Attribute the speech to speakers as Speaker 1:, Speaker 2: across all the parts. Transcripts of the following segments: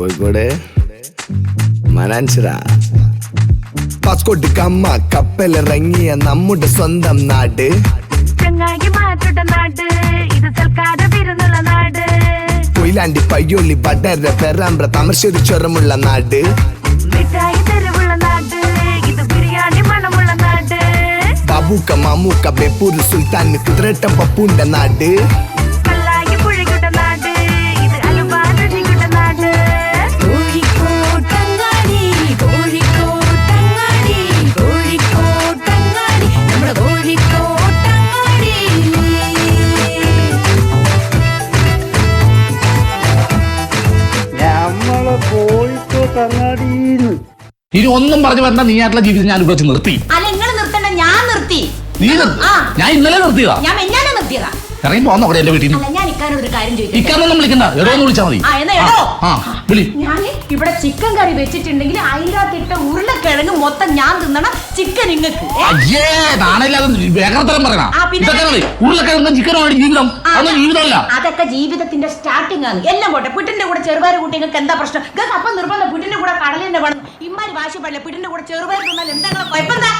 Speaker 1: കോഴിക്കോട് മനാൻസിറ പാസ്കോട്ട് കമ്മ കപ്പലിറങ്ങിയ നമ്മുടെ സ്വന്തം നാട്.
Speaker 2: ചങ്ങായി നാട് ഇത് സൽക്കാര വിരുന്നുള്ള നാട്.
Speaker 1: കൊയിലാണ്ടി പയ്യോളി വടര പെരാമ്പ്ര താമരശ്ശേരി ചുരമുള്ള നാട്.
Speaker 2: മിഠായി തെരുവുള്ള നാട് ഇത് ബിരിയാണി മണമുള്ള നാട്.
Speaker 1: ബാബൂക്ക മാമൂക്ക ബെപ്പൂർ സുൽത്താൻ കുതിരട്ടം പപ്പൂന്റെ നാട്.
Speaker 3: ഇനി ഒന്നും പറഞ്ഞു വരണ്ട നീ ആയിട്ടുള്ള ജീവിതം ഞാൻ ഇവിടെ വെച്ച് നിർത്തി.
Speaker 4: അല്ല നിങ്ങൾ നിർത്തണ്ട ഞാൻ നിർത്തി.
Speaker 3: നീ നിർത്തി
Speaker 4: ആ.
Speaker 3: ഞാൻ ഇന്നലെ നിർത്തിയതാ.
Speaker 4: ഞാൻ മെഞ്ഞാനെ നിർത്തിയതാ.
Speaker 3: ഇറങ്ങി പോന്നോ അവിടെ എന്റെ വീട്ടിൽ
Speaker 4: അല്ല ഞാൻ ഇക്കാനോട് ഒരു കാര്യം
Speaker 3: ഇക്കാന്നൊന്നും വിളിക്കണ്ട. എടോ എന്ന് വിളിച്ചാൽ മതി.
Speaker 4: ആ, എന്നാ എടോ?
Speaker 3: ആ.
Speaker 4: ഞാൻ ഇവിടെ ചിക്കൻ കറി വെച്ചിട്ടുണ്ടെങ്കിൽ അതിനകത്തിട്ട ഉരുളക്കിഴങ്ങ് മൊത്തം ഞാൻ തിന്നണം ചിക്കൻ ഇങ്ങക്ക്?
Speaker 3: അയ്യേ നാണയില്ലാതെ വേഗത്തരം പറയണ.
Speaker 4: ആ, പിന്നെ?
Speaker 3: ഇതൊക്കെ ഉരുളക്കിഴങ്ങും ചിക്കനോ ജീവിതം. അതൊന്നും ജീവിതമല്ല.
Speaker 4: അതൊക്കെ ജീവിതത്തിന്റെ സ്റ്റാർട്ടിംഗ് ആണ്. എല്ലാം പോട്ടെ പുട്ടിന്റെ കൂടെ ചെറുപയർ കൂട്ടി നിങ്ങൾക്ക് എന്താ പ്രശ്നം? നിങ്ങൾക്ക് അപ്പം നിർബന്ധം. പുട്ടിന്റെ കൂടെ കടല തന്നെ വേണം. ഇമ്മാരി വാശി പാടില്ല. പുട്ടിന്റെ കൂടെ ചെറുപയർ തിന്നാൽ എന്താ നിങ്ങളെ കുഴപ്പം? എന്താ?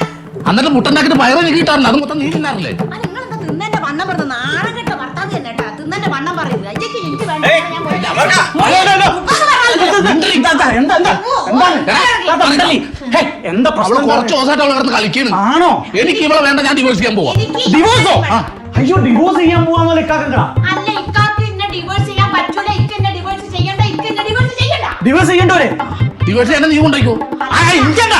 Speaker 3: എന്നിട്ട് മുട്ടുണ്ടാക്കിട്ട് പയറ് നീ കിട്ടാറില്ല അത് മൊത്തം നീ തിന്നാറില്ലേ
Speaker 4: ആ നിങ്ങളെന്താ തിന്നന്റെ വണ്ണം പറഞ്ഞത്? നാണം കെട്ട ഭർത്താവ് തന്നെ കേട്ടാ തിന്നന്റെ വണ്ണം അയ്യക്ക് എനിക്ക് വേണ്ട. ഞാൻ പോയി.
Speaker 5: എന്താ പ്രശ്നം
Speaker 3: കുറച്ച് ദിവസമായിട്ട് അവളെ കിടന്ന്
Speaker 5: ആണോ?
Speaker 3: എനിക്ക് ഇവളെ വേണ്ട ഞാൻ ഡിവോഴ്സ് ചെയ്യാൻ പോവാ.
Speaker 5: ഡിവോഴ്സോ അയ്യോ ഡിവോഴ്സ് ചെയ്യാൻ
Speaker 4: അല്ല ഇക്കാക്ക് ഡിവോഴ്സ് ചെയ്യാൻ പറ്റൂല. ഇക്ക് ഡിവോഴ്സ് ചെയ്യണ്ട ഇക്ക് ഡിവോഴ്സ് ചെയ്യണ്ട.
Speaker 5: ഡിവോഴ്സ് ചെയ്യണ്ടോരെ
Speaker 3: ഡിവോഴ്സ് ചെയ്യാൻ നീ കൊണ്ടോ
Speaker 5: ആ ഇരിക്കണ്ട?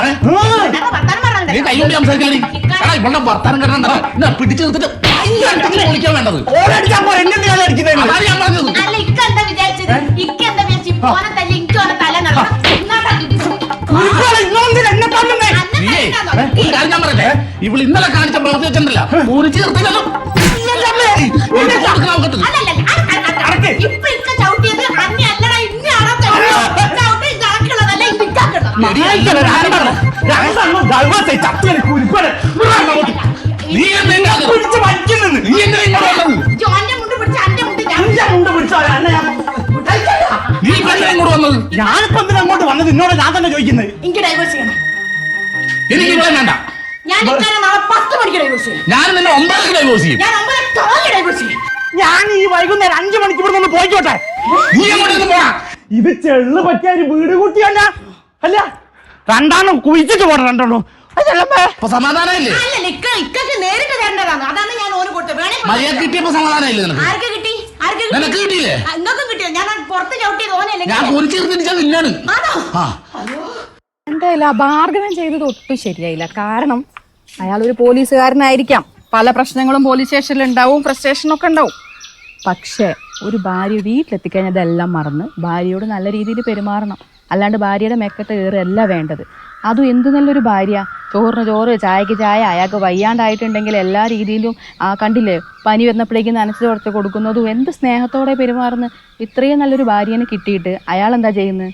Speaker 3: നീ കൈ കൊണ്ട് സംസാരിക്കാൻ ഇവളുടെ വർത്താനം കേട്ടാ പിടിച്ചു നിർത്തിട്ട് വിളിക്കാൻ വേണ്ടത്.
Speaker 5: ഓരടിക്കാൻ പോ എന്നെ അടിക്കുന്നത്
Speaker 3: അതാണ് ഞാൻ പറഞ്ഞത്. അന്റെ ഇന്നലെ കാണിച്ച
Speaker 5: എന്നെ ഞാൻ
Speaker 3: നീ വന്നത്?
Speaker 5: ഞാനിപ്പോ എന്തിനാ അങ്ങോട്ട് വന്നത്? എന്നോട് ഞാൻ തന്നെ ചോദിക്കുന്നത്.
Speaker 4: എനിക്ക് ഡൈവേഴ്സ് ചെയ്യണം.
Speaker 3: എനിക്ക് ഇവിടെ വേണ്ട.
Speaker 4: ഞാൻ ഇക്കാനെ നാളെ പത്ത് മണിക്ക് ഡൈവേഴ്സ് ചെയ്യും.
Speaker 3: ഞാൻ നിന്നെ ഒമ്പതരക്ക് ഡൈവോഴ്സ് ചെയ്യും.
Speaker 4: ഞാൻ ഒമ്പത് കാലിന് ഡൈവേഴ്സ് ചെയ്യും.
Speaker 5: ഞാൻ ഈ വൈകുന്നേരം അഞ്ചു മണിക്ക് ഇവിടെ നിന്ന് പോയിക്കോട്ടെ?
Speaker 3: നീ എങ്ങോട്ട് പോടാ
Speaker 5: ഇത് ചെള്ളു പറ്റിയ ഒരു വീട് കൂട്ടിയല്ല അല്ല. രണ്ടാണോ കുഴിച്ചിട്ട് പോട്ടെ രണ്ടെണ്ണം
Speaker 3: അപ്പൊ സമാധാനമില്ലേ?
Speaker 4: ഇക്ക ഇക്കക്ക് നേരിട്ട് തരേണ്ടതാണ്. അതാണ് ഞാൻ ഓന് കൊടുത്തത്. വേണേ
Speaker 3: മര്യാദ കിട്ടിയപ്പോ സമാധാനമില്ലേ നിനക്ക്?
Speaker 4: ആർക്ക് കിട്ടി? ആർക്ക്
Speaker 3: നിനക്ക് കിട്ടിയില്ലേ?
Speaker 4: നിങ്ങൾക്കും കിട്ടിയോ? ഞാൻ പുറത്ത് ചവിട്ടിയത് ഓനല്ലേ
Speaker 3: ഞാൻ കുറിച്ച് നിർത്തിച്ചാൽ നിന്നാണ്
Speaker 4: ആണോ?
Speaker 3: ആ.
Speaker 6: എന്തായാലും ആ ബാർഗനം ചെയ്തത് ഒട്ടും ശരിയായില്ല. കാരണം അയാൾ ഒരു പോലീസുകാരനായിരിക്കാം. പല പ്രശ്നങ്ങളും പോലീസ് സ്റ്റേഷനിൽ ഉണ്ടാവും ഫ്രസ്ട്രേഷനൊക്കെ ഉണ്ടാവും. പക്ഷേ ഒരു ഭാര്യ വീട്ടിലെത്തിക്കഴിഞ്ഞാൽ ഇതെല്ലാം മറന്ന് ഭാര്യയോട് നല്ല രീതിയിൽ പെരുമാറണം. അല്ലാണ്ട് ഭാര്യയുടെ മെക്കത്ത് കയറുകയല്ല വേണ്ടത്. അതും എന്ത് നല്ലൊരു ഭാര്യ? ചോറിന് ചോറ് ചായക്ക് ചായ അയാൾക്ക് വയ്യാണ്ടായിട്ടുണ്ടെങ്കിൽ എല്ലാ രീതിയിലും ആ കണ്ടില്ലേ പനി വന്നപ്പോഴേക്കും നനച്ചു കൊടുത്ത് കൊടുക്കുന്നതും എന്ത് സ്നേഹത്തോടെ പെരുമാറുന്നു. ഇത്രയും നല്ലൊരു ഭാര്യനെ കിട്ടിയിട്ട് അയാൾ എന്താ ചെയ്യുന്നത്?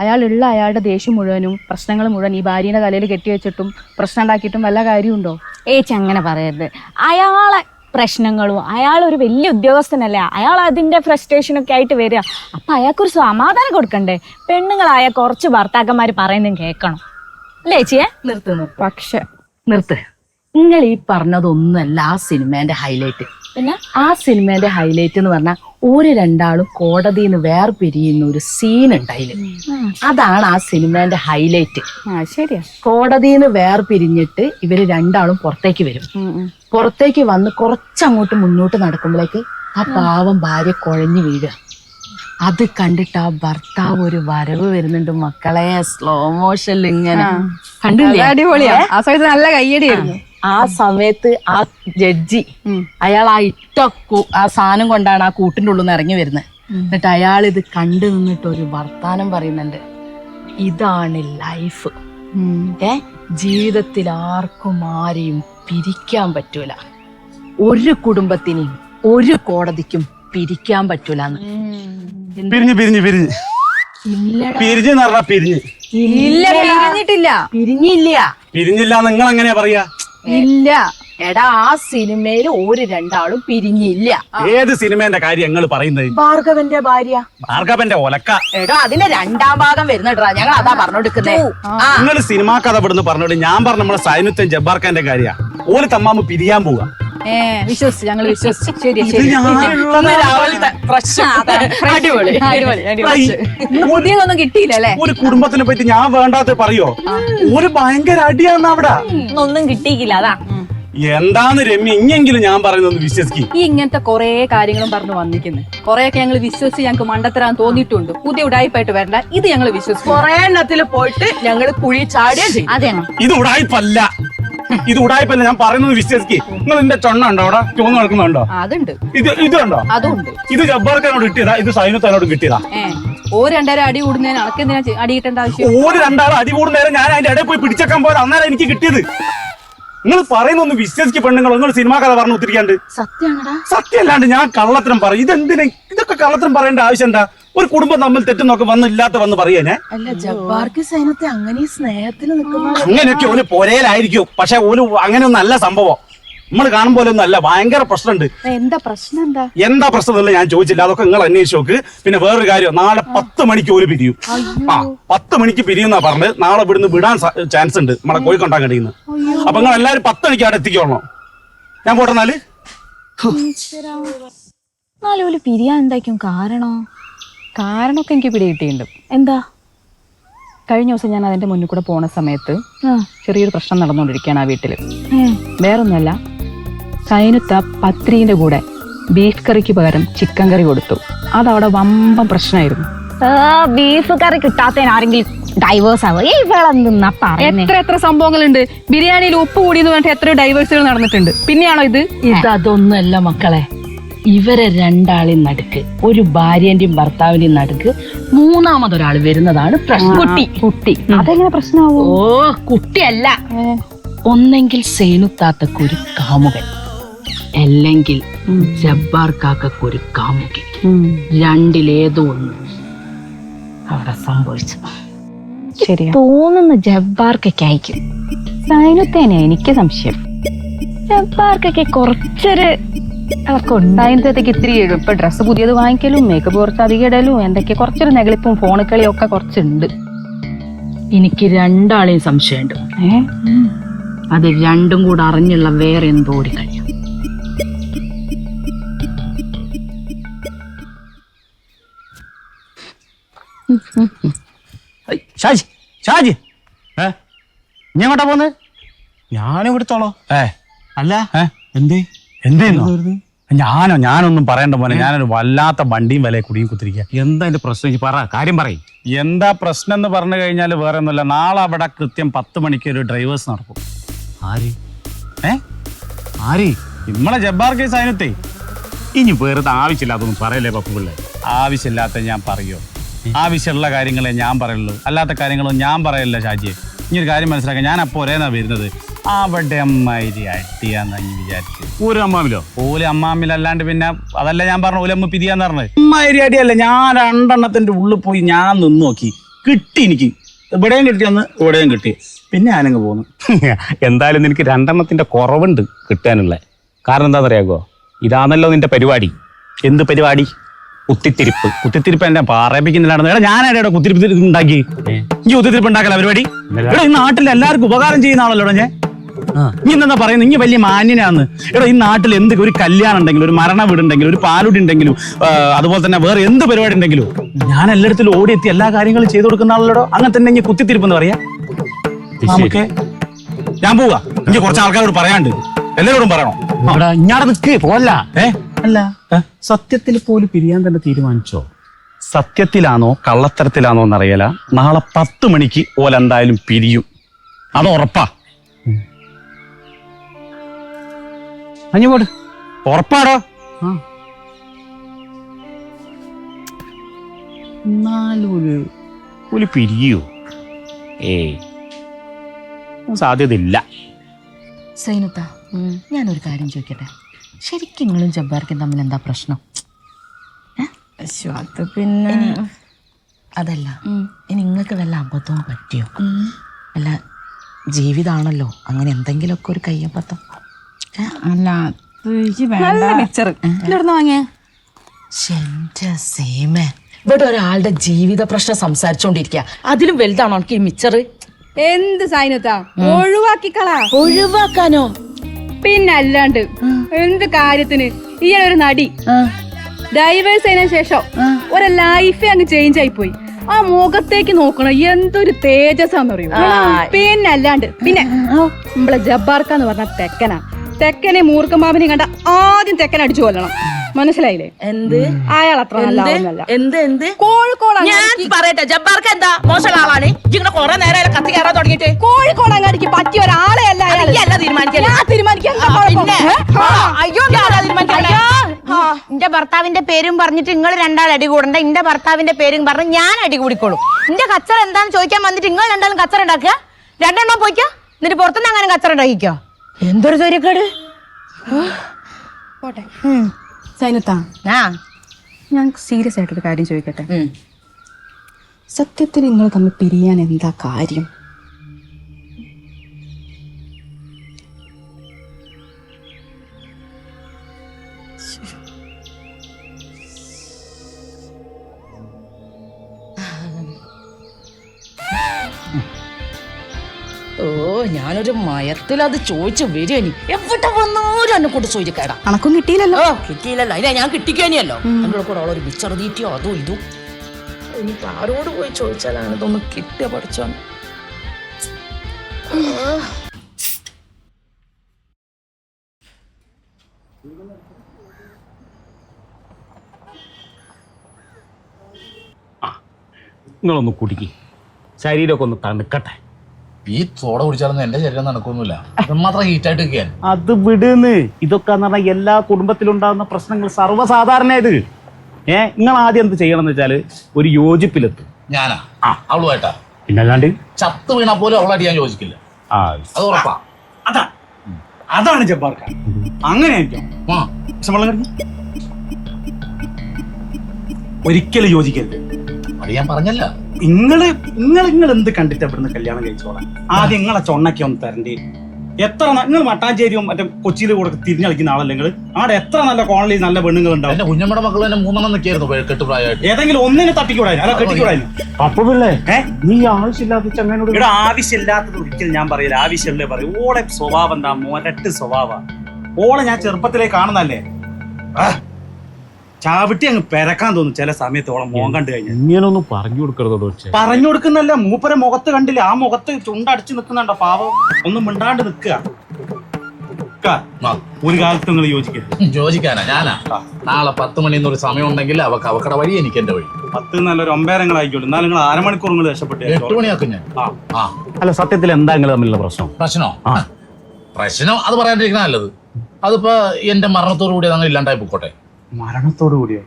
Speaker 6: അയാളുള്ള അയാളുടെ ദേഷ്യം മുഴുവനും പ്രശ്നങ്ങൾ മുഴുവൻ ഈ ഭാര്യയുടെ തലയിൽ കെട്ടിവെച്ചിട്ടും പ്രശ്നം ഉണ്ടാക്കിയിട്ടും വല്ല കാര്യമുണ്ടോ?
Speaker 7: ഏച്ചി അങ്ങനെ പറയരുത്. അയാളെ പ്രശ്നങ്ങളും അയാൾ ഒരു വലിയ ഉദ്യോഗസ്ഥനല്ലേ അയാൾ അതിന്റെ ഫ്രസ്ട്രേഷനൊക്കെ ആയിട്ട് വരിക. അപ്പൊ അയാൾക്കൊരു സമാധാനം കൊടുക്കണ്ടേ? പെണ്ണുങ്ങളായ കുറച്ച് ഭർത്താക്കന്മാർ പറയുന്നതും കേൾക്കണം. അല്ലേ ചേച്ചിയെ
Speaker 6: നിർത്തു പക്ഷെ നിർത്ത്. നിങ്ങൾ ഈ പറഞ്ഞതൊന്നുമല്ല ആ സിനിമേന്റെ ഹൈലൈറ്റ്
Speaker 7: പിന്നെ?
Speaker 6: ആ സിനിമേന്റെ ഹൈലൈറ്റ് എന്ന് പറഞ്ഞാൽ ഒരു രണ്ടാളും കോടതിയിൽ നിന്ന് വേർപിരിയുന്ന ഒരു സീൻ ഉണ്ടായിൽ അതാണ് ആ സിനിമേന്റെ ഹൈലൈറ്റ്.
Speaker 7: ശരിയാ.
Speaker 6: കോടതിയിൽ നിന്ന് വേർപിരിഞ്ഞിട്ട് ഇവർ രണ്ടാളും പുറത്തേക്ക് വരും. പുറത്തേക്ക് വന്ന് കുറച്ചങ്ങോട്ട് മുന്നോട്ട് നടക്കുമ്പോഴേക്ക് ആ പാവം ഭാര്യ കുഴഞ്ഞു വീഴുക. അത് കണ്ടിട്ട് ആ ഭർത്താവ് ഒരു വരവ് വരുന്നുണ്ട് മക്കളെ സ്ലോ മോഷനിൽ ഇങ്ങനെ. കണ്ടില്ലേ?
Speaker 7: അടിപൊളിയാ. ആ സമയത്ത് നല്ല കയ്യടിയായിരുന്നു
Speaker 6: ആ സമയത്ത് ആ ജഡ്ജി അയാൾ ആ ഇട്ട ആ സാധനം കൊണ്ടാണ് ആ കൂട്ടിന്റെ ഉള്ളിൽ നിന്ന് ഇറങ്ങി വരുന്നത് എന്നിട്ട് അയാൾ ഇത് കണ്ടു നിന്നിട്ട് ഒരു വർത്താനം പറയുന്നുണ്ട്. ഇതാണ് ലൈഫ്. ഏ? ജീവിതത്തിൽ ആർക്കും ആരെയും പിരിക്കാൻ പറ്റൂല. ഒരു കുടുംബത്തിനെയും ഒരു കോടതിക്കും പിരിക്കാൻ പറ്റൂല
Speaker 5: പിരിഞ്ഞ് പിരിഞ്ഞ് പിരിഞ്ഞ്. പിരിഞ്ഞ് എന്ന് പറഞ്ഞാ പിരിഞ്ഞ്.
Speaker 7: ഇല്ല പിരിഞ്ഞിട്ടില്ല.
Speaker 6: പിരിഞ്ഞില്ല.
Speaker 5: പിരിഞ്ഞില്ല നിങ്ങൾ എങ്ങനെയാ പറയാ?
Speaker 7: ഇല്ല.
Speaker 8: എടാ ആ സിനിമയിൽ ഒരു രണ്ടാളും പിരിഞ്ഞില്ല.
Speaker 5: ഏത് സിനിമേന്റെ കാര്യം ഞങ്ങൾ പറയുന്നത്?
Speaker 8: ഭാർഗവന്റെ ഭാര്യ.
Speaker 5: ഭാർഗവന്റെ ഒലക്ക.
Speaker 8: എടാ അതിന്റെ രണ്ടാം ഭാഗം വരുന്നടാ ഞങ്ങൾ അതാ പറഞ്ഞോണ്ടിരിക്കുന്നേ ആ.
Speaker 5: നിങ്ങൾ സിനിമാ കഥ ഇവിടുന്ന് പറഞ്ഞോളൂ ഞാൻ പറഞ്ഞ നമ്മളെ സൈനുത്തൻ ജബ്ബാർഖാന്റെ കാര്യ. ഓൽ തമ്മാമ് പിരിയാൻ പോവാ.
Speaker 8: ഏ വിശ്വസിച്ച് ഞങ്ങൾ വിശ്വസിച്ച്. ശരി ശരി അടിപൊളി പുതിയതൊന്നും കിട്ടിയില്ലല്ലേ?
Speaker 5: ഒരു കുടുംബത്തിനെ പറ്റി ഞാൻ വേണ്ടാത്ത പറയോ? ഒരു ഭയങ്കര അടിയാണ് അവിടെ.
Speaker 7: ഒന്നും കിട്ടിയില്ല അതാ.
Speaker 5: എന്താന്ന് രമ്യ ഇങ്ങെങ്കിലും ഞാൻ പറയുന്നത് വിശ്വസിക്കും.
Speaker 8: ഈ ഇങ്ങനത്തെ കൊറേ കാര്യങ്ങളും പറഞ്ഞു വന്നിരിക്കുന്നു. കൊറേയൊക്കെ ഞങ്ങൾ വിശ്വസിച്ച് ഞങ്ങൾക്ക് മണ്ടത്തരാൻ തോന്നിയിട്ടുണ്ട്. പുതിയ ഉടായ്പായിട്ട് വരണ്ട. ഇത് ഞങ്ങൾ വിശ്വസിക്കും കൊറേ എണ്ണത്തിൽ പോയിട്ട് ഞങ്ങൾ കുഴി ചാടിയ ചെയ്യും
Speaker 7: അതെയാണോ
Speaker 5: ഇത് ഉടായ്പല്ല ഇത് ഉടായ്പല്ല ഞാൻ പറയുന്നത് വിശ്വസിക്ക്. നിങ്ങൾ എന്റെ ചൊണ്ണ ഉണ്ടോ അവിടെ? ചുവന്ന് നടക്കുന്നുണ്ടോ
Speaker 8: ആ, അതുണ്ട്.
Speaker 5: ഇത് ഇത് കണ്ടോ?
Speaker 8: അതുണ്ട്
Speaker 5: ഇത് ജബ്ബാർക്കാനോട് കിട്ടിയതാ. ഇത് സൈനത്താനോട് കിട്ടിയതാ.
Speaker 8: ഓ രണ്ടേരം അടി കൂടുന്നതിന് അടി കിട്ടേണ്ട ആവശ്യം?
Speaker 5: ഓര് രണ്ടാളും അടി കൂടുന്നേരം ഞാൻ അതിന്റെ ഇടയിൽ പോയി പിടിച്ചേക്കാൻ പോലെ അന്നേരം എനിക്ക് കിട്ടിയത്. നിങ്ങൾ പറയുന്നൊന്ന് വിശ്വസിക്ക് പെണ്ണുങ്ങൾ നിങ്ങൾ സിനിമാ കഥ പറഞ്ഞു ഒത്തിരിക്കാണ്ട്.
Speaker 8: സത്യം
Speaker 5: സത്യമല്ലാണ്ട് ഞാൻ കള്ളത്തരം പറയും. ഇതെന്തിനാ? ഇതൊക്കെ കള്ളത്തരം പറയേണ്ട ആവശ്യം എന്താ? ഒരു കുടുംബം തമ്മിൽ തെറ്റുന്നൊക്കെ വന്നില്ലാത്ത വന്ന് പറയാനേ.
Speaker 8: അല്ല ജബ്ബാർക്ക് സൈനത്തെ അങ്ങനെ സ്നേഹത്തിൽ
Speaker 5: അങ്ങനെയൊക്കെ ഓൽ പൊരയിലായിരിക്കും പക്ഷെ ഓൽ അങ്ങനെയൊന്നും അല്ല സംഭവം. നമ്മൾ കാണും പോലെ ഒന്നും അല്ല ഭയങ്കര പ്രശ്നമുണ്ട്.
Speaker 8: എന്താ പ്രശ്നം എന്താ?
Speaker 5: എന്താ പ്രശ്നം ഞാൻ ചോദിച്ചില്ല. അതൊക്കെ നിങ്ങൾ അന്വേഷിച്ച് നോക്ക്. പിന്നെ വേറൊരു കാര്യം നാളെ പത്ത് മണിക്ക് ഓൽ പിരിയും. ആ പത്ത് മണിക്ക് പിരിയുന്നാ പറഞ്ഞത്. നാളെ ഇവിടുന്ന് വിടാൻ ചാൻസ് ഉണ്ട്. നമ്മളെ കോഴിക്കൊണ്ടാൻ കഴിയുന്നത് അപ്പൊ നിങ്ങൾ എല്ലാരും പത്ത് മണിക്ക് അവിടെ എത്തിക്കോളണം. ഞാൻ പോട്ടെന്നാൽ
Speaker 7: നാളെ ഒരു പിരിയാൻ എന്തായിരിക്കും കാരണോ?
Speaker 8: കാരണമൊക്കെ എനിക്ക് പിടി കിട്ടിയിട്ടുണ്ട്.
Speaker 7: എന്താ?
Speaker 8: കഴിഞ്ഞ ദിവസം ഞാൻ അതിന്റെ മുന്നിൽ കൂടെ പോണ സമയത്ത് ചെറിയൊരു പ്രശ്നം നടന്നുകൊണ്ടിരിക്കുകയാണ് ആ
Speaker 7: വീട്ടിൽ.
Speaker 8: വേറൊന്നുമല്ല സൈനുത്ത പത്രീന്റെ കൂടെ ബീഫ് കറിക്ക് പകരം ചിക്കൻ കറി കൊടുത്തു. അതവിടെ വമ്പം പ്രശ്നമായിരുന്നു.
Speaker 7: ബീഫ് കറി കിട്ടാത്തതിന് ആരെങ്കിലും ഡൈവേഴ്സ് ആവുക
Speaker 8: എത്ര എത്ര സംഭവങ്ങളുണ്ട്. ബിരിയാണിയിൽ ഉപ്പ് കൂടിയെന്ന് പറഞ്ഞിട്ട് എത്ര ഡൈവേഴ്സുകൾ നടന്നിട്ടുണ്ട്. പിന്നെയാണോ ഇത്?
Speaker 6: ഇതൊന്നല്ല മക്കളെ. ഇവരെ രണ്ടാളെയും നടുക്ക് ഒരു ഭാര്യന്റെയും ഭർത്താവിന്റെയും നടുക്ക് മൂന്നാമതൊരാൾ വരുന്നതാണ് പ്രശ്നം.
Speaker 8: കുട്ടി. കുട്ടി. അതെങ്ങനെ പ്രശ്നമാവോ?
Speaker 6: ഓ കുട്ടിയല്ല. ഒന്നെങ്കിൽ സേനുത്താത്തക്കൊരു കാമുകൻ അല്ലെങ്കിൽ ജബ്ബാർ കാക്കൊരു കാമുകി. രണ്ടിലേതോ ഒന്ന് അവിടെ സംഭവിച്ചു.
Speaker 8: ശരിയാ.
Speaker 7: തോന്നുന്ന ജബ്ബാർക്കൊക്കെ അയക്കും
Speaker 8: സൈനുത്തേനെ എനിക്ക് സംശയം.
Speaker 7: ജബ്ബാർക്കൊക്കെ കുറച്ചൊരു ഇളക്കമുണ്ട്
Speaker 8: സൈനുത്തേക്ക് ഇത്തിരി ഇപ്പൊ ഡ്രസ്സ് പുതിയത് വാങ്ങിക്കലും മേക്കപ്പ് കുറച്ച് അധികം ഇടലും എന്തൊക്കെ കുറച്ചൊരു നെകളിപ്പും ഫോണ് കളിയും ഒക്കെ കുറച്ചുണ്ട്.
Speaker 6: എനിക്ക് രണ്ടാളെയും സംശയമുണ്ട്.
Speaker 8: ഏ?
Speaker 6: അത് രണ്ടും കൂടെ അറിഞ്ഞുള്ള വേറെ എന്തോ ഒരു കാര്യം.
Speaker 5: ഷാജി ഷാജി. ഏ? നീ എങ്ങോട്ടാ പോന്ന്? ഞാനും ഏ. അല്ല ഏ? എന്തേ? എന്തേന്നോ? ഞാനോ ഞാനൊന്നും പറയണ്ട പോലെ ഞാനൊരു വല്ലാത്ത വണ്ടിയും വില കുടിയും കുത്തിരിക്കുക
Speaker 9: എന്താ എന്റെ പ്രശ്നം? പറ കാര്യം പറയും.
Speaker 5: എന്താ പ്രശ്നം എന്ന് പറഞ്ഞു കഴിഞ്ഞാൽ വേറെ ഒന്നുമില്ല. നാളെ അവിടെ കൃത്യം പത്ത് മണിക്ക് ഒരു ഡ്രൈവേഴ്സ് നടക്കും.
Speaker 9: ആര്?
Speaker 5: ഏ?
Speaker 9: ആര്?
Speaker 5: നമ്മളെ ജബ്ബാർ കേസ് അതിനത്തെ
Speaker 9: ഇനി വെറുതെ ആവശ്യമില്ലാതൊന്നും പറയല്ലേ പപ്പു പിള്ളേ?
Speaker 5: ആവശ്യമില്ലാത്ത ഞാൻ പറയോ? ആവശ്യമുള്ള കാര്യങ്ങളെ ഞാൻ പറയുള്ളൂ. അല്ലാത്ത കാര്യങ്ങളൊന്നും ഞാൻ പറയല്ല ഷാജിയെ. ഇനി ഒരു കാര്യം മനസ്സിലാക്കാം ഞാൻ അപ്പോൾ ഒരേന്നാ വരുന്നത്. അവിടെ അമ്മായിരി അട്ടിയാന്ന് അങ്ങ് വിചാരിച്ചു.
Speaker 9: ഒരു അമ്മാമിലോ?
Speaker 5: ഓൽ അമ്മാമിലല്ലാണ്ട് പിന്നെ അതല്ല ഞാൻ പറഞ്ഞു ഓൽ അമ്മ പിരിയാന്ന് പറഞ്ഞത് അമ്മായിരി അടിയല്ല ഞാൻ രണ്ടെണ്ണത്തിന്റെ ഉള്ളിൽ പോയി ഞാൻ നിന്ന് നോക്കി. കിട്ടി എനിക്ക്. ഇവിടെയും കിട്ടിയെന്ന് ഇവിടെയും കിട്ടി. പിന്നെ ഞാനങ്ങ് പോന്നു.
Speaker 9: എന്തായാലും നിനക്ക് രണ്ടെണ്ണത്തിന്റെ കുറവുണ്ട് കിട്ടാനുള്ള കാരണം എന്താന്ന് അറിയാകോ ഇതാണല്ലോ നിന്റെ പരിപാടി. എന്ത് പരിപാടി? കുത്തിത്തിരിപ്പ്.
Speaker 5: കുത്തിത്തിരിപ്പ് എന്നെ പാറപ്പിക്കുന്നില്ലാണെന്ന് എവിടെ കുത്തിരിപ്പ് ഉണ്ടാക്കി? ഈ കുത്തിത്തിരിപ്പ് ഉണ്ടാക്കല പരിപാടി? എടാ ഈ നാട്ടിൽ എല്ലാവർക്കും ഉപകാരം ചെയ്യുന്ന ആളല്ലോ ഞാൻ? നീ എന്താ പറയുന്നത് നീ വലിയ മാന്യനാന്ന്. എടാ ഈ നാട്ടിൽ എന്ത് ഒരു കല്യാണം ഉണ്ടെങ്കിലും ഒരു മരണ വീടുണ്ടെങ്കിലും ഒരു പാലുടി ഉണ്ടെങ്കിലും അതുപോലെ തന്നെ വേറെ എന്ത് പരിപാടി ഉണ്ടെങ്കിലും ഞാൻ എല്ലായിടത്തിലും ഓടിയെത്തി എല്ലാ കാര്യങ്ങളും ചെയ്തു കൊടുക്കുന്ന ആളല്ലോ അങ്ങനെ തന്നെ ഇനി കുത്തിത്തിരിപ്പെന്ന് പറയാ? നമുക്ക് ഞാൻ പോവാ. ഇനി കുറച്ച് ആൾക്കാരോട് പറയാണ്ട്. എല്ലാരോടും പറയണോ?
Speaker 9: ഇങ്ങടെ നിക്ക് പോല്ല
Speaker 5: ഏ?
Speaker 9: അല്ല സത്യത്തിൽ പോലും പിരിയാൻ തന്നെ തീരുമാനിച്ചോ?
Speaker 5: സത്യത്തിലാണോ കള്ളത്തരത്തിലാണോ എന്നറിയല. നാളെ പത്ത് മണിക്ക് ഓലെന്തായാലും പിരിയും. അത് ഉറപ്പാ.
Speaker 9: അഞ്ഞുപോട്
Speaker 5: ഉറപ്പാടോ?
Speaker 9: എന്നാലും ഒരു ഒരു പിരിയോ? ഏയ്. സാധ്യതയില്ല.
Speaker 6: സൈനത്ത ഞാനൊരു കാര്യം ചോദിക്കട്ടെ? ശരിക്കും നിങ്ങളും ജബ്ബാർക്കും തമ്മിൽ എന്താ പ്രശ്നം?
Speaker 8: അത് പിന്നെ
Speaker 6: അതല്ല ഇനി നിങ്ങൾക്ക് വല്ല അബദ്ധവും പറ്റിയോ? അല്ല ജീവിതാണല്ലോ അങ്ങനെ എന്തെങ്കിലുമൊക്കെ ഒരു കയ്യബദ്ധം. അല്ല
Speaker 8: നല്ല മിച്ചർ ഇവിടുന്ന് വാങ്ങിയ?
Speaker 6: സീമ. ഇവിടെ ഒരാളുടെ ജീവിത പ്രശ്നം സംസാരിച്ചോണ്ടിരിക്കുക അതിലും വലുതാണോ എനിക്ക് ഈ മിച്ചർ
Speaker 8: എന്ത് സൈനത്താ ഒഴിവാക്കിക്കളാ.
Speaker 6: ഒഴിവാക്കാനോ?
Speaker 8: പിന്നെ അല്ലാണ്ട് എന്ത് കാര്യത്തിന്? ഒരു നടി. ഡൈവേഴ്സ് ആയതിനു ശേഷം ഒരു ലൈഫേ അങ്ങ് ചേഞ്ച് ആയി പോയി ആ മുഖത്തേക്ക് നോക്കണം എന്തൊരു തേജസ്സാന്ന് പറയും പിന്നെ അല്ലാണ്ട്. പിന്നെ നമ്മളെ ജബ്ബാർക്കാന്ന് പറഞ്ഞ തെക്കനാ. തെക്കനെ മൂർഖമാവിനെ കണ്ട ആദ്യം തെക്കൻ അടിച്ചു കൊല്ലണം. മനസ്സിലായില്ലേ?
Speaker 6: എന്ത്?
Speaker 8: അയാൾ അത്ര നല്ല
Speaker 6: എന്ത് എന്ത്? എന്ത്?
Speaker 8: കോഴിക്കോട്
Speaker 6: ഞാൻ പറയട്ടെ ജബ്ബാർക്ക് എന്താ? മോശം ആളാണ്. ഇങ്ങനെ കുറെ നേരം കത്തി കയറാൻ തുടങ്ങിയിട്ട്.
Speaker 8: കോഴിക്കോട് അങ്ങാടിക്ക് പറ്റിയ ഒരാളെ അല്ല അയാൾ.
Speaker 6: അല്ല തീരുമാനിക്കല്ലേ?
Speaker 4: എന്റെ ഭർത്താവിന്റെ പേരും പറഞ്ഞിട്ട് നിങ്ങൾ രണ്ടാൾ അടി കൂടണ്ട. എന്റെ ഭർത്താവിന്റെ പേരും പറഞ്ഞ് ഞാൻ അടി കൂടിക്കോളും. എന്റെ കച്ചറ എന്താന്ന് ചോദിക്കാൻ വന്നിട്ട് നിങ്ങൾ രണ്ടാളും കച്ചറ ഉണ്ടാക്കുക? രണ്ടെണ്ണം പോയിക്കോ? എന്നിട്ട് പുറത്തുനിന്ന് അങ്ങനെ കച്ചറ ഉണ്ടാക്കിക്കോ? എന്തൊരു തൊരിക്കേട്?
Speaker 8: പോട്ടെ. സൈനത്ത
Speaker 4: ആ.
Speaker 8: ഞാൻ സീരിയസ് ആയിട്ടൊരു കാര്യം ചോദിക്കട്ടെ? സത്യത്തിൽ നിങ്ങൾ തമ്മിൽ പിരിയാൻ എന്താ കാര്യം?
Speaker 6: ഓ ഞാനൊരു മയത്തിൽ അത് ചോദിച്ചു വരും ഇനി. എവിടെ വന്നാലും എന്നെ കൊണ്ട് ചോദിക്കേടാ
Speaker 8: അണക്കും കിട്ടിയില്ലല്ലോ.
Speaker 6: ഓ കിട്ടിയില്ലല്ലോ. അതിനെ ഞാൻ കിട്ടിക്കാനിയല്ലോ അതിന്റെ കൂടെ അവളൊരു മിച്ചറ് തീറ്റിയോ അതോ ഇതും? ഇനിയിപ്പോ ആരോട് പോയി ചോദിച്ചാലാണ് ഇതൊന്ന് കിട്ടിയ പഠിച്ചോ
Speaker 9: നിങ്ങളൊന്ന് കുടിക്ക് ശരീരമൊക്കെ ഒന്ന് തണുക്കട്ടെ.
Speaker 3: ഈ സോഡ കുടിച്ചാലൊന്നും എന്റെ ശരീരം നടക്കൊന്നുമില്ല മാത്രം ഹീറ്റായിട്ട് നിൽക്കാൻ
Speaker 9: അത് വിടുന്ന്. ഇതൊക്കെ എന്ന് പറഞ്ഞാൽ എല്ലാ കുടുംബത്തിലുണ്ടാകുന്ന പ്രശ്നങ്ങൾ സർവസാധാരണ ഇത് ഏ നിങ്ങൾ ആദ്യം എന്ത് ചെയ്യണം എന്ന് വെച്ചാൽ ഒരു യോജിപ്പിലെത്തും.
Speaker 3: ഞാനാ? അവളുമായിട്ടാ?
Speaker 9: പിന്നല്ലാണ്ട്
Speaker 3: ചത്ത് വീണാ പോലും അവളായിട്ട് ഞാൻ യോജിക്കില്ല.
Speaker 9: ആ.
Speaker 3: അത് ഉറപ്പാ.
Speaker 5: അതാ. അതാണ് ജബ്ബാർക്ക അങ്ങനെ ആയിരിക്കും
Speaker 3: ആ
Speaker 5: ഒരിക്കലും യോജിക്കരുത്.
Speaker 3: അത് ഞാൻ പറഞ്ഞല്ല.
Speaker 5: നിങ്ങൾ നിങ്ങൾ നിങ്ങൾ എന്ത് കണ്ടിട്ട് ഇവിടുന്ന് കല്യാണം കഴിച്ചോളാം? ആദ്യം നിങ്ങളെ ചൊണ്ണയ്ക്ക് ഒന്ന് തരണ്ടേ. എത്ര നിങ്ങൾ മട്ടാഞ്ചേരിയും മറ്റേ കൊച്ചിയിൽ കൂടെ തിരിഞ്ഞളിക്കുന്ന ആളല്ലേ നിങ്ങൾ അവിടെ എത്ര നല്ല കോളനി നല്ല പെണ്ണുങ്ങൾ ഉണ്ടാവും?
Speaker 3: എന്റെ കുഞ്ഞമ്മയുടെ മക്കൾ തന്നെ മൂന്നെണ്ണം നിൽക്കായിരുന്നു കെട്ട്
Speaker 5: ഏതെങ്കിലും ഒന്നിനെ തട്ടിക്കൂടായിരുന്നു. അല്ല കെട്ടിക്കൂടായിരുന്നു.
Speaker 9: അപ്പൊ പിള്ളേ നീ ആവശ്യമില്ലാത്ത ചങ്ങനോട്
Speaker 5: ഇവിടെ ആവശ്യമില്ലാത്തത് ഒരിക്കലും ഞാൻ പറയില്ല. ആവശ്യമില്ലേ പറയും ഓളെ സ്വഭാവം എന്താ? മോരട്ട് സ്വഭാവ. ഓളെ ഞാൻ ചെറുപ്പത്തിലേ കാണുന്നല്ലേ ആ, ചാവിട്ടി അങ്ങ് പെരക്കാൻ തോന്നും ചില സമയത്തോളം ഓളെ മോൻ കണ്ടു കഴിഞ്ഞാൽ.
Speaker 9: ഇങ്ങനൊന്നും പറഞ്ഞു കൊടുക്കരുതോ
Speaker 5: പറഞ്ഞു കൊടുക്കുന്നല്ല മൂപ്പര മുഖത്ത് കണ്ടില്ല? ആ മുഖത്ത് ചുണ്ടടിച്ചു നിൽക്കുന്നുണ്ടോ പാവം? ഒന്നും മിണ്ടാണ്ട് നിൽക്കുക.
Speaker 3: ആ.
Speaker 5: ഒരു കാലത്ത് നിങ്ങൾ യോജിക്കരുത്.
Speaker 3: യോജിക്കാനാ ഞാനാ. നാളെ പത്ത് മണിന്ന് ഒരു സമയം ഉണ്ടെങ്കിൽ അവക്ക് അവക്കടെ വഴി എനിക്ക് എന്റെ വഴി.
Speaker 5: പത്ത് നല്ലൊരു ഒമ്പേരങ്ങൾ ആയിക്കോട്ടെ എന്നാലും നിങ്ങൾ അരമണിക്കൂർ നിങ്ങൾ രക്ഷപ്പെട്ടു.
Speaker 3: എട്ട് മണിയാക്കും ഞാൻ.
Speaker 9: അല്ല സത്യത്തിൽ എന്താ നിങ്ങൾ തമ്മിലുള്ള പ്രശ്നം?
Speaker 3: പ്രശ്നോ? പ്രശ്നം അത് പറയാണ്ടിരിക്കുന്ന നല്ലത്. അതിപ്പോ എന്റെ മരണത്തോടു കൂടി അതങ്ങനെ ഇല്ലാണ്ടായി പോയിക്കോട്ടെ.
Speaker 5: മരണത്തോടു കൂടിയോ?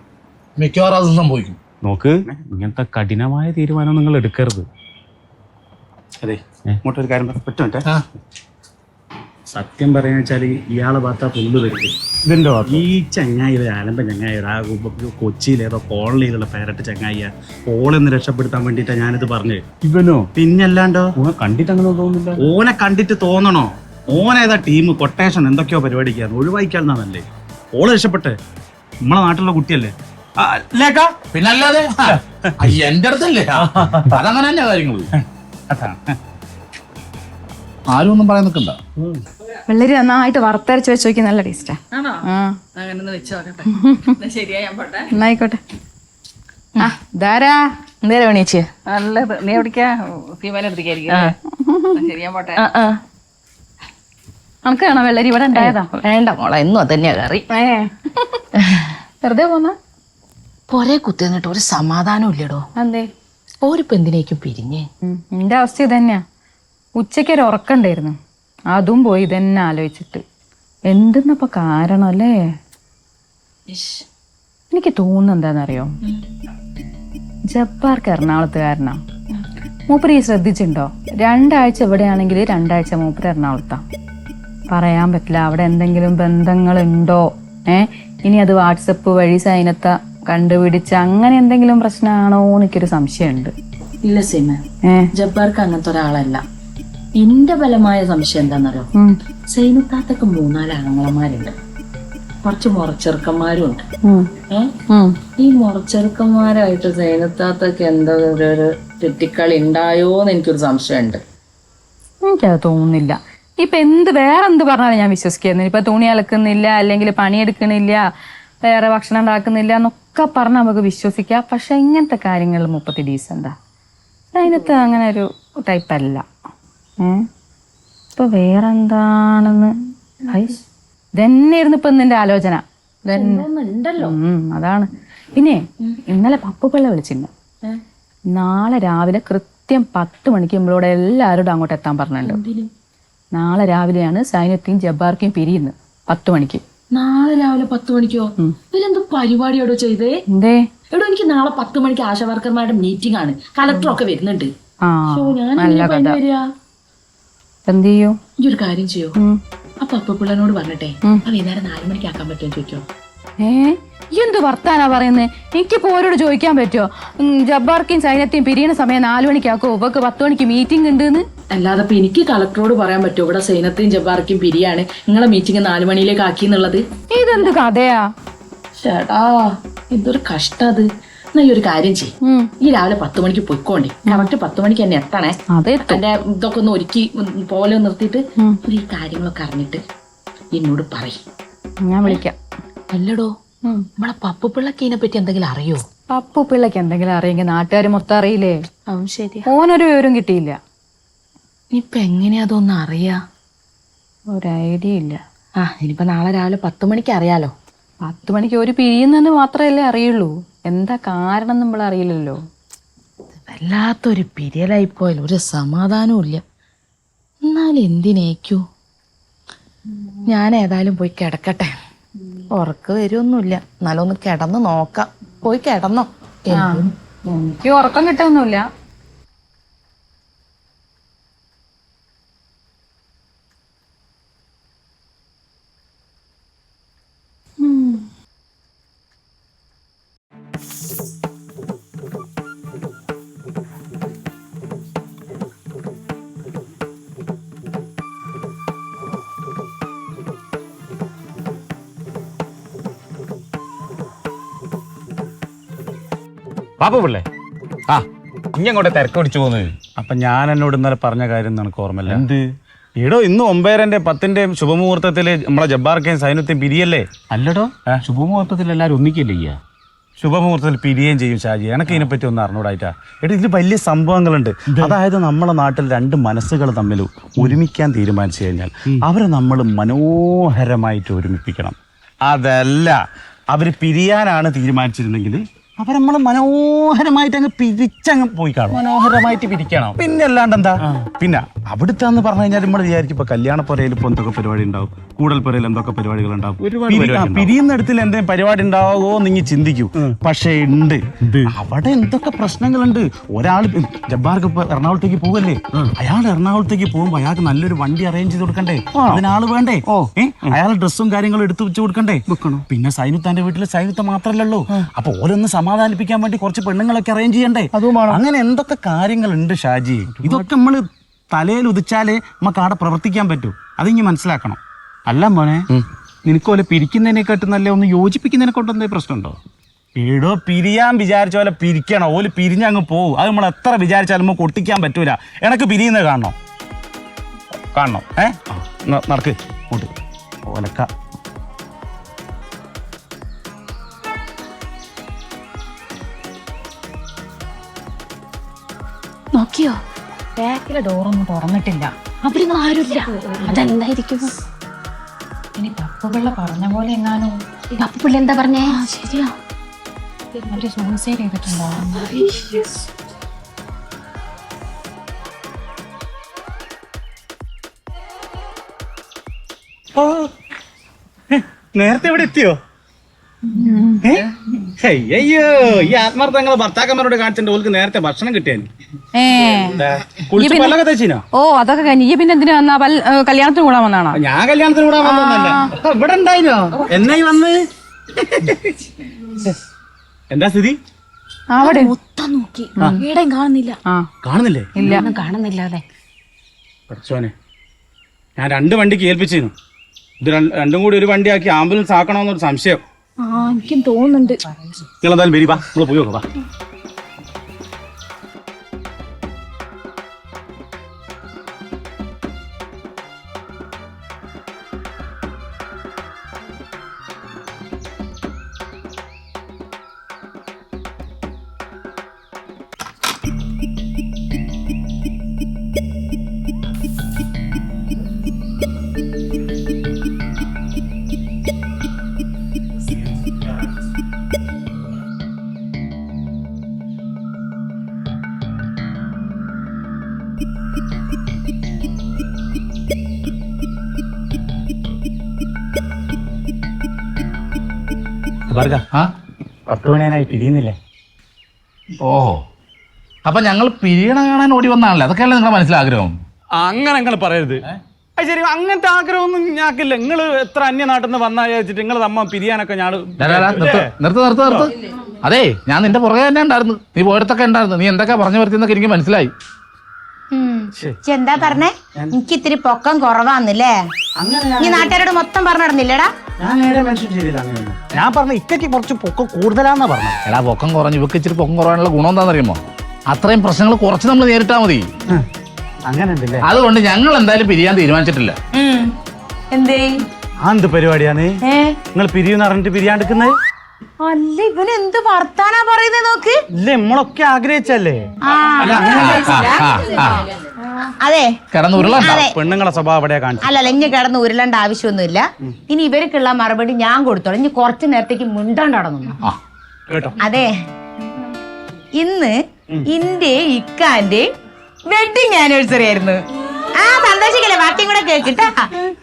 Speaker 3: മിക്കവാറും അത് സംഭവിക്കും.
Speaker 9: നോക്ക് ഇങ്ങനത്തെ കഠിനമായ തീരുമാനം നിങ്ങൾ എടുക്കരുത്.
Speaker 5: അതെ ഇങ്ങോട്ടൊരു കാര്യം
Speaker 3: പറ്റും
Speaker 5: സത്യം പറയുന്ന വെച്ചാൽ ഇയാളെ ഭാഗത്ത് പുല്ല് വരും
Speaker 9: ഇതിന്റെ
Speaker 5: ഈ ചങ്ങായി ഒരു ആലമ്പ ചങ്ങായി ഒരു ആ കൊച്ചിയിലേതോ കോളനിയിലുള്ള പേരട്ട് ചങ്ങായിയ ഓളെന്ന് രക്ഷപ്പെടുത്താൻ വേണ്ടിട്ടാ ഞാനിത് പറഞ്ഞു.
Speaker 9: ഇവനോ?
Speaker 5: പിന്നല്ലാണ്ടോ?
Speaker 9: ഓനെ കണ്ടിട്ട് അങ്ങനെ തോന്നുന്നില്ല.
Speaker 5: ഓനെ കണ്ടിട്ട് തോന്നണോ? ഓനേതാ ടീം കൊട്ടേഷൻ എന്തൊക്കെയോ പരിപാടിക്കാണ് ഒഴിവായിക്കാന്നല്ലേ ഓൾ രക്ഷപ്പെട്ടെ. നമ്മളെ നാട്ടിലുള്ള കുട്ടിയല്ലേ? ലേക്കാ
Speaker 3: പിന്നല്ലാതെ എന്റെ അടുത്തല്ലേ? അതങ്ങനെ തന്നെ കാര്യങ്ങൾ ആരും ഒന്നും പറയാൻ നിൽക്കണ്ട.
Speaker 8: വെള്ളരി നന്നായിട്ട് വറുത്തരച്ച് വെച്ച് നോക്കി നല്ല ടേസ്റ്റാ എന്നായിക്കോട്ടെ ആ. ധാരാ
Speaker 6: എന്തേലും എണീച്ച്
Speaker 10: നല്ലത്. നീ എവിടേക്കാ? തീരുമാനം ശരി ഞാൻ പോട്ടെ.
Speaker 8: അനക്ക് കാണാം വെള്ളരി? ഇവിടെ ഉണ്ടായതാ.
Speaker 6: വേണ്ട മോളെ എന്നും അതന്നെയാ കറി.
Speaker 8: ഏ. വെറുതെ പോന്ന?
Speaker 6: പൊരേ കുത്തി നിന്നിട്ട് ഒരു സമാധാനം ഇല്ലടോ.
Speaker 8: എന്തേ
Speaker 6: ഓരിപ്പോ എന്തിനേക്കും പിരിഞ്ഞ്.
Speaker 8: എന്റെ അവസ്ഥ ഇതന്നെയാ. ഉച്ചയ്ക്ക് ഒരു ഉറക്കണ്ടായിരുന്നു അതും പോയി ഇതന്നെ ആലോചിച്ചിട്ട്. എന്തെന്നപ്പോ കാരണം അല്ലേ? എനിക്ക് തോന്നുന്നു എന്താണെന്നറിയോ ജബ്ബാർക്ക് എറണാകുളത്തുകാരനാ. മൂപ്പര് ഈ ശ്രദ്ധിച്ചിട്ടുണ്ടോ? രണ്ടാഴ്ച എവിടെയാണെങ്കിൽ രണ്ടാഴ്ച മൂപ്പര് എറണാകുളത്താ. പറയാൻ പറ്റില്ല അവിടെ എന്തെങ്കിലും ബന്ധങ്ങളുണ്ടോ? ഏ? ഇനി അത് വാട്സപ്പ് വഴി സൈനത്ത കണ്ടുപിടിച്ച് അങ്ങനെ എന്തെങ്കിലും പ്രശ്നമാണോ എനിക്കൊരു സംശയമുണ്ട്.
Speaker 6: ഇല്ല സീമ. ജബ്ബാർക്ക് അങ്ങനത്തെ ഒരാളല്ല. എന്റെ ബലമായ സംശയം എന്താണെന്നറിയോ സൈനത്താത്തൊക്കെ മൂന്നാൽ ആങ്ങളമാരുണ്ട്. കുറച്ച് മുറച്ചെറുക്കന്മാരും ഉണ്ട് ഈ മുറച്ചെറുക്കന്മാരായിട്ട് സൈനത്താത്തൊക്കെ എന്തോ ഒരു ഒരു തെറ്റിക്കളി ഉണ്ടായോന്ന് എനിക്കൊരു സംശയമുണ്ട്.
Speaker 8: എനിക്കത് തോന്നുന്നില്ല. ഇപ്പൊ എന്ത് വേറെ എന്ത് പറഞ്ഞാലും ഞാൻ വിശ്വസിക്കുന്നു ഇപ്പൊ തുണി അലക്കുന്നില്ല അല്ലെങ്കിൽ പണിയെടുക്കണില്ല വേറെ ഭക്ഷണം ഉണ്ടാക്കുന്നില്ല എന്നൊക്കെ പറഞ്ഞാൽ നമുക്ക് വിശ്വസിക്കാം. പക്ഷെ ഇങ്ങനത്തെ കാര്യങ്ങൾ മുപ്പത്തി ഡീസെന്താ അതിനകത്ത് അങ്ങനെ ഒരു ടൈപ്പ് അല്ല. ഇപ്പൊ വേറെന്താണെന്ന്? എന്താണെന്ന് ഇതന്നെയായിരുന്നു ഇപ്പൊ നിന്റെ ആലോചന. അതാണ്. പിന്നെ ഇന്നലെ പപ്പുപിള്ള വിളിച്ചിരുന്നു. നാളെ രാവിലെ കൃത്യം പത്ത് മണിക്ക് നമ്മളോട് എല്ലാവരോടും അങ്ങോട്ട് എത്താൻ പറഞ്ഞിട്ടുണ്ട്. നാളെ രാവിലെയാണ് സൈന്യത്തെയും ജബ്ബാർക്കെയും പിരിയുന്നത്. പത്ത് മണിക്ക്.
Speaker 6: നാളെ രാവിലെ പത്ത് മണിക്കോ? ഇവരെന്തോ പരിപാടിയോടോ ചെയ്തേ?
Speaker 8: എന്തേ?
Speaker 6: എടോ എനിക്ക് നാളെ പത്ത് മണിക്ക് ആശാ വർക്കർമാരുടെ മീറ്റിംഗ് ആണ് വരുന്നുണ്ട്. എങ്ങനെയാ
Speaker 8: കഥ.
Speaker 6: പനി
Speaker 8: എന്ത് ചെയ്യോ
Speaker 6: ഈ ഒരു കാര്യം ചെയ്യോ? അപ്പൊ അപ്പപ്പിള്ളനോട് പറഞ്ഞിട്ടെ ആ വൈകുന്നേരം നാലുമണിക്ക് ആക്കാൻ പറ്റുമോ ചോദിക്കോ?
Speaker 8: ഏ? എന്ത് വർത്താനാ പറയുന്നത് എനിക്ക് ഓരോട് ചോദിക്കാൻ പറ്റുമോ ജബ്ബാർക്കും സൈന്യത്തെയും പിരിയണ സമയം നാലു മണിക്കാക്കോ? ഇവക്ക് പത്ത് മണിക്ക് മീറ്റിംഗ് ഉണ്ട്ന്ന്?
Speaker 6: അല്ലാതെ ഇപ്പൊ എനിക്ക് കളക്ടറോട് പറയാൻ പറ്റുമോ ഇവിടെ സൈനത്തെയും ജബ്ബാർക്കും പിരിയാണ്. നിങ്ങളെ മീറ്റിംഗ് നാലു മണിയിലേക്ക് ആക്കി എന്നുള്ളത്
Speaker 8: ഇതെന്ത് കഥയാ?
Speaker 6: ചേട്ടാ എന്തൊരു കഷ്ടത് അത്. എന്നാ ഈ ഒരു കാര്യം ചെയ്യും. ഈ രാവിലെ പത്ത് മണിക്ക് പൊയ്ക്കോണ്ടേ. കറക്റ്റ് പത്ത് മണിക്ക് തന്നെ എത്തണേ.
Speaker 8: അതെ
Speaker 6: എന്റെ ഇതൊക്കെ ഒന്ന് ഒരുക്കി പോലെ നിർത്തിയിട്ട് ഈ കാര്യങ്ങളൊക്കെ അറിഞ്ഞിട്ട് എന്നോട് പറയും.
Speaker 8: ഞാൻ വിളിക്കാം.
Speaker 6: അല്ലടോ. നമ്മളെ പപ്പുപിള്ളക്ക് ഇതിനെ പറ്റി എന്തെങ്കിലും അറിയോ?
Speaker 8: പപ്പു പിള്ളക്ക് എന്തെങ്കിലും അറിയെങ്കിൽ നാട്ടുകാർ മൊത്തം അറിയില്ലേ?
Speaker 6: അവൻ ശരി
Speaker 8: ഓനൊരു വിവരം കിട്ടിയില്ല.
Speaker 6: ഇനിയിപ്പൊ എങ്ങനെയാ അതൊന്നും അറിയാ?
Speaker 8: ഒരു ഐഡിയ ഇല്ല.
Speaker 6: ആ ഇനിയിപ്പോ നാളെ രാവിലെ പത്ത് മണിക്ക് അറിയാലോ.
Speaker 8: പത്ത് മണിക്ക് ഒരു പിരിയുന്നെന്ന് മാത്രമല്ലേ അറിയുള്ളൂ. എന്താ കാരണം നമ്മൾ അറിയില്ലല്ലോ.
Speaker 6: വല്ലാത്തൊരു പിരിയലായിപ്പോയാൽ ഒരു സമാധാനവും ഇല്ല. എന്നാലും എന്തിനേക്കൂ? ഞാൻ ഏതായാലും പോയി കിടക്കട്ടെ. ഉറക്കം വരുമൊന്നുമില്ല എന്നാലും ഒന്ന് കിടന്ന് നോക്കാം. പോയി കിടന്നോ.
Speaker 8: എനിക്ക് ഉറക്കം കിട്ടൊന്നുമില്ല
Speaker 9: പാപ്പ പിള്ളേ. ആ ഇങ്ങോട്ട് തിരക്ക് പിടിച്ചു പോകുന്നത്
Speaker 5: അപ്പൊ ഞാൻ എന്നോട് ഇന്നലെ പറഞ്ഞ കാര്യം നിനക്ക് ഓർമ്മയില്ല? എന്ത്? എടോ ഇന്ന് ഒമ്പതരന്റെ പത്തിന്റെയും ശുഭമുഹൂർത്തത്തിൽ നമ്മളെ ജബ്ബാർക്കെയും സൈന്യത്തെയും പിരിയല്ലേ?
Speaker 9: അല്ലടോ ശുഭമുഹൂർത്തത്തിൽ എല്ലാരും ഒന്നിക്കല്ലേ ചെയ്യാ
Speaker 5: ശുഭമുഹൂർത്തത്തിൽ പിരിയുകയും ചെയ്യും ഷാജി. എനക്ക് ഇതിനെപ്പറ്റി ഒന്ന് അറിഞ്ഞൂടായിട്ടാ. എടാ ഇതിൽ വലിയ സംഭവങ്ങളുണ്ട്. അതായത് നമ്മളെ നാട്ടിൽ രണ്ട് മനസ്സുകൾ തമ്മിൽ ഒരുമിക്കാൻ തീരുമാനിച്ചു കഴിഞ്ഞാൽ അവരെ നമ്മൾ മനോഹരമായിട്ട് ഒരുമിപ്പിക്കണം. അതല്ല അവർ പിരിയാനാണ് തീരുമാനിച്ചിരുന്നെങ്കിൽ അവരെ നമ്മൾ മനോഹരമായിട്ട് അങ്ങ് പിരിച്ചങ്ങ് പോയി കാണും.
Speaker 9: മനോഹരമായിട്ട് പിരിക്കണം.
Speaker 5: പിന്നെ അല്ലാണ്ട് എന്താ? പിന്നെ അവിടുത്തെ എന്ന് പറഞ്ഞു കഴിഞ്ഞാൽ നമ്മൾ വിചാരിക്കും ഇപ്പൊ കല്യാണ പുരയിൽ ഇപ്പൊ എന്തൊക്കെ പരിപാടി ഉണ്ടാവും? കൂടൽ പുരയിൽ എന്തൊക്കെ പരിപാടികൾ ഉണ്ടാവും? പിരിയുന്നിടത്തിൽ എന്തെങ്കിലും പരിപാടി ഉണ്ടാവുമോ ഇങ്ങനെ ചിന്തിക്കൂ. പക്ഷേ ഉണ്ട്. അവിടെ എന്തൊക്കെ പ്രശ്നങ്ങളുണ്ട്? ഒരാൾ ജബ്ബാർക്ക് ഇപ്പൊ എറണാകുളത്തേക്ക് പോകല്ലേ അയാൾ എറണാകുളത്തേക്ക് പോകുമ്പോ അയാൾക്ക് നല്ലൊരു വണ്ടി അറേഞ്ച് ചെയ്ത് കൊടുക്കണ്ടേ? അതിനാൾ വേണ്ടേ? ഓ. അയാൾ ഡ്രസ്സും കാര്യങ്ങളും എടുത്തു വെച്ച് കൊടുക്കണ്ടേ? പിന്നെ സൈനുത്താന്റെ വീട്ടിലെ സൈനുത്ത മാത്രല്ലോ അപ്പൊ ഓരോന്ന് സമാധാനിപ്പിക്കാൻ വേണ്ടി കുറച്ച് പെണ്ണുങ്ങളൊക്കെ അറേഞ്ച് ചെയ്യണ്ടേ? അതുമാണ്. അങ്ങനെ എന്തൊക്കെ കാര്യങ്ങളുണ്ട് ഷാജി? ഇതൊക്കെ നമ്മൾ തലയിൽ ഉദിച്ചാലേ നമുക്ക് അവിടെ പ്രവർത്തിക്കാൻ പറ്റൂ. അത് ഇനി മനസ്സിലാക്കണം.
Speaker 9: അല്ല മോനെ നിനക്ക് പോലെ പിരിക്കുന്നതിനെക്കാട്ടും നല്ല ഒന്ന് യോജിപ്പിക്കുന്നതിനെ കൊണ്ട് എന്തേ പ്രശ്നമുണ്ടോ?
Speaker 5: എടോ പിരിയാൻ വിചാരിച്ച പോലെ പിരിക്കണം? ഓൽ പിരിഞ്ഞങ്ങ് പോകും അത് നമ്മൾ എത്ര വിചാരിച്ചാലും നമുക്ക് ഒട്ടിക്കാൻ പറ്റൂല. എനക്ക് പിരിയുന്നത് കാണണോ? കാണണോ? ഏ? നടക്ക്. ഓലക്ക.
Speaker 7: നോക്കിയോ?
Speaker 8: ബാക്കിലെ ഡോറൊന്നും തുറന്നിട്ടില്ല.
Speaker 7: അവരൊന്നും ആരുമില്ല. അതെന്തായിരിക്കും?
Speaker 8: ഇനി പപ്പുപിള്ള പറഞ്ഞ പോലെ എങ്ങാനും?
Speaker 7: പപ്പുള്ള എന്താ പറഞ്ഞേ? ശരിയാ.
Speaker 8: അവർ സൂസൈഡ് ചെയ്തിട്ടുണ്ടോ?
Speaker 5: നേരത്തെ ഇവിടെ എത്തിയോ? അയ്യോ ഈ ആത്മാർത്ഥങ്ങളെ ഭർത്താക്കന്മാരോട് കാണിച്ചിട്ട് ഓൾക്ക് നേരത്തെ ഭക്ഷണം കിട്ടിയാൻ
Speaker 8: ഏ.
Speaker 5: കുളിച്ച് പല്ലൊക്കെ തേച്ചിനോ?
Speaker 8: ഓ അതൊക്കെ കഴിഞ്ഞു. ഈ പിന്നെ എന്തിനു വന്നാ? പൽ- ഏ, കല്യാണത്തിന് കൂടാൻ വന്നാണോ?
Speaker 5: ഞാൻ കല്യാണത്തിന് കൂടാൻ വന്നതല്ല ഇവിടെ ഉണ്ടായിനോ? എന്നായി വന്ന്? എന്താ സ്ഥിതി?
Speaker 8: അവിടെ.
Speaker 7: മൊത്തം നോക്കി. എവിടെയും കാണുന്നില്ല.
Speaker 8: ആ.
Speaker 5: കാണുന്നില്ലേ?
Speaker 8: ഇല്ല.
Speaker 7: ഒന്നും കാണുന്നില്ല അതെ
Speaker 5: പഠിച്ചോനെ. ഞാൻ രണ്ട് വണ്ടിക്ക് ഏൽപ്പിച്ചിരുന്നു. ഇത് രണ്ട്- രണ്ടും കൂടി ഒരു വണ്ടിയാക്കി ആംബുലൻസ് ആക്കണമെന്നൊരു സംശയം.
Speaker 7: ആ എനിക്കും തോന്നുന്നുണ്ട്.
Speaker 5: നിങ്ങൾ എന്തായാലും വരി വാ. നിങ്ങൾ പോയി നോക്കാം വാ. ഭാർഗ
Speaker 3: ആ?
Speaker 5: പത്ത് പിരിയുന്നില്ലേ?
Speaker 3: ഓഹോ. അപ്പൊ ഞങ്ങൾ പിരിയണ കാണാൻ ഓടി വന്നാണല്ലേ? അതൊക്കെയല്ലേ നിങ്ങളുടെ മനസ്സിലാഗ്രഹം
Speaker 5: അങ്ങനെ നിങ്ങൾ പറയരുത്. അത് ശരി അങ്ങനത്തെ ആഗ്രഹമൊന്നും ഞാക്കില്ല നിങ്ങൾ എത്ര അന്യനാട്ടിൽ നിന്ന് വന്നാ വിചാരിച്ചിട്ട് നിങ്ങൾ അമ്മ പിരിയാനൊക്കെ ഞാൻ
Speaker 3: ഡാ, ഡാ, ഡാ, നിർത്ത് നിർത്ത് നിർത്ത് നിർത്ത്. അതെ ഞാൻ നിന്റെ പുറകെ തന്നെ ഉണ്ടായിരുന്നു. നീ പോയിടത്തൊക്കെ ഉണ്ടായിരുന്നു. നീ എന്തൊക്കെ പറഞ്ഞു വരുത്തിന്നൊക്കെ എനിക്ക് മനസ്സിലായി.
Speaker 4: എന്താ പറഞ്ഞേ? എനിക്ക് ഇത്തിരി പൊക്കം കുറവാന്നില്ലേ? നീ നാട്ടുകാരോട് മൊത്തം പറഞ്ഞു നടന്നില്ലടാ?
Speaker 5: ഞാൻ പറഞ്ഞ ഇക്കയ്ക്ക് കുറച്ച് പൊക്കം കൂടുതലാന്നാ പറഞ്ഞു
Speaker 3: എടാ പൊക്കം കുറഞ്ഞു ഇവക്ക് ഇച്ചിരി പൊക്കം കുറവാനുള്ള ഗുണം എന്താണെന്ന് അറിയുമോ അത്രയും പ്രശ്നങ്ങൾ കുറച്ച് നമ്മൾ നേരിട്ടാ മതി. അതുകൊണ്ട് ഞങ്ങൾ എന്തായാലും പിരിയാൻ തീരുമാനിച്ചിട്ടില്ല.
Speaker 4: എന്തേ?
Speaker 5: ആ എന്ത്
Speaker 4: പരിപാടിയാണ്?
Speaker 5: നിങ്ങൾ പിരിയെന്ന് അറിഞ്ഞിട്ട് പിരിയാണ്ടിക്കുന്നത്
Speaker 4: അല്ല ഇവന് എന്ത് വർത്താനാ പറയുന്നത് നോക്ക്?
Speaker 5: ഇല്ലേ നമ്മളൊക്കെ ആഗ്രഹിച്ചല്ലേ?
Speaker 4: അതെ.
Speaker 3: കിടന്ന് ഉരുളണ്ട.
Speaker 4: അതെ.
Speaker 5: പെണ്ണുങ്ങളെ സ്വഭാവം എവിടെയാ കാണിച്ചു
Speaker 4: അല്ലല്ല ഇനി കിടന്ന് ഉരുളേണ്ട ആവശ്യമൊന്നുമില്ല. ഇനി ഇവർക്കുള്ള മറുപടി ഞാൻ കൊടുത്തോളാം. ഇനി കുറച്ചു നേരത്തേക്ക് മിണ്ടാണ്ട് നടന്നു
Speaker 3: ആ.
Speaker 5: കേട്ടോ.
Speaker 4: അതെ. ഇന്ന് ഇന്റെ ഇക്കാന്റെ വെഡിങ് ആനിവേഴ്സറി ആയിരുന്നു. ആ സന്തോഷിക്കല്ലേ? ബാക്കിയും കൂടെ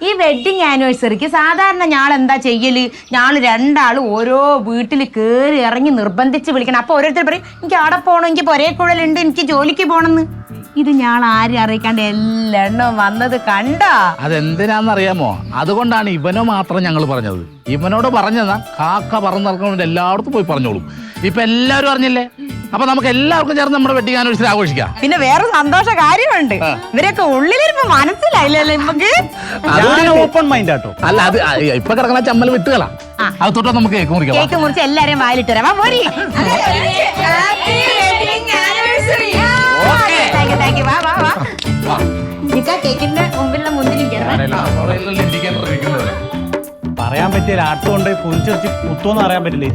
Speaker 4: ഈ വെഡിങ് ആനിവേഴ്സറിക്ക് സാധാരണ ഞാൾ എന്താ ചെയ്യൽ? ഞാൾ രണ്ടാളും ഓരോ വീട്ടിൽ കേറി ഇറങ്ങി നിർബന്ധിച്ച് വിളിക്കണം. അപ്പൊ ഓരോരുത്തർ പറയും എനിക്ക് അവിടെ പോകണം എനിക്ക് പൊരേ കുഴലുണ്ട് എനിക്ക് ജോലിക്ക് പോണെന്ന്. ഇത് ഞാൻ ആരും അറിയിക്കാണ്ട് എല്ലെണ്ണം വന്നത് കണ്ടോ?
Speaker 3: അതെന്തിനാന്നറിയാമോ? അതുകൊണ്ടാണ് ഇവനോ മാത്രം ഞങ്ങൾ പറഞ്ഞത്. ഇവനോട് പറഞ്ഞതാ കാക്ക പറന്നിറങ്ങുന്നവരുടെ എല്ലായിടത്തും പോയി പറഞ്ഞോളും. ഇപ്പൊ എല്ലാവരും അറിഞ്ഞില്ലേ? അപ്പൊ നമുക്ക് എല്ലാവർക്കും ചേർന്ന് നമ്മുടെ വെഡിങ് ആനിവേഴ്സറി ആഘോഷിക്കാം.
Speaker 4: പിന്നെ വേറെ സന്തോഷ കാര്യമുണ്ട്. ഇവരൊക്കെ ഉള്ളിലിരുന്ന്
Speaker 5: മനസ്സിലായില്ലേ ഓപ്പൺ മൈൻഡ് ആട്ടോ.
Speaker 3: അല്ല അത് ഇപ്പൊ കിടക്കുന്ന ചമ്മൽ വിട്ടുകളാ. അത് തൊട്ടോ നമുക്ക് കേക്ക് മുറിക്കാം
Speaker 4: കേക്ക് മുറിച്ച് എല്ലാരെയും വായിലിട്ട് പോരി. കേക്കിന്റെ മുമ്പിലുള്ള.
Speaker 5: പറയാൻ പറ്റിയ ആട്ടുകൊണ്ട് പൊതിച്ചു വെച്ച് കുത്തോന്ന് അറിയാൻ പറ്റില്ല